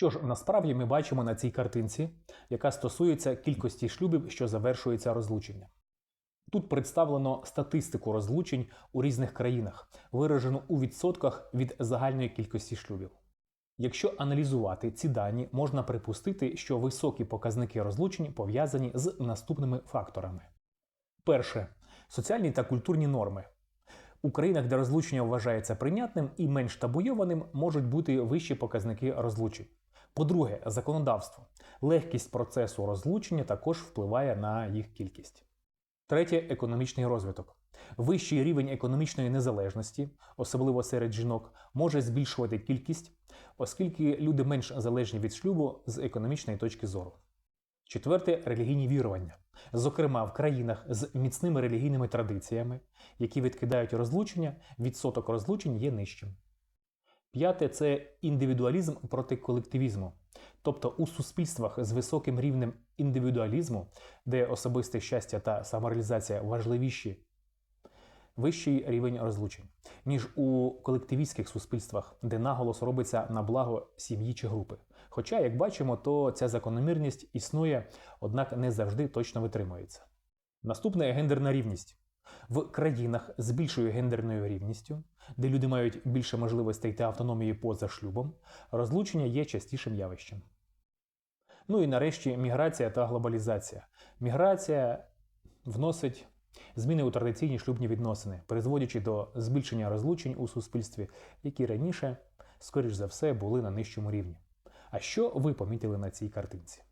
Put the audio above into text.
Що ж насправді ми бачимо на цій картинці, яка стосується кількості шлюбів, що завершується розлученням. Тут представлено статистику розлучень у різних країнах, виражену у відсотках від загальної кількості шлюбів. Якщо аналізувати ці дані, можна припустити, що високі показники розлучень пов'язані з наступними факторами: перше соціальні та культурні норми. У країнах, де розлучення вважається прийнятним і менш табуйованим, можуть бути вищі показники розлучень. По-друге, законодавство. Легкість процесу розлучення також впливає на їх кількість. Третє економічний розвиток. Вищий рівень економічної незалежності, особливо серед жінок, може збільшувати кількість, оскільки люди менш залежні від шлюбу з економічної точки зору. Четверте релігійні вірування. Зокрема, в країнах з міцними релігійними традиціями, які відкидають розлучення, відсоток розлучень є нижчим. П'яте це індивідуалізм проти колективізму. Тобто у суспільствах з високим рівнем індивідуалізму, де особисте щастя та самореалізація важливіші, вищий рівень розлучень, ніж у колективістських суспільствах, де наголос робиться на благо сім'ї чи групи. Хоча, як бачимо, то ця закономірність існує, однак не завжди точно витримується. Наступне гендерна рівність. В країнах з більшою гендерною рівністю, де люди мають більше можливостей та автономії поза шлюбом, розлучення є частішим явищем. Ну і нарешті міграція та глобалізація. Міграція вносить зміни у традиційні шлюбні відносини, призводячи до збільшення розлучень у суспільстві, які раніше, скоріш за все, були на нижчому рівні. А що ви помітили на цій картинці?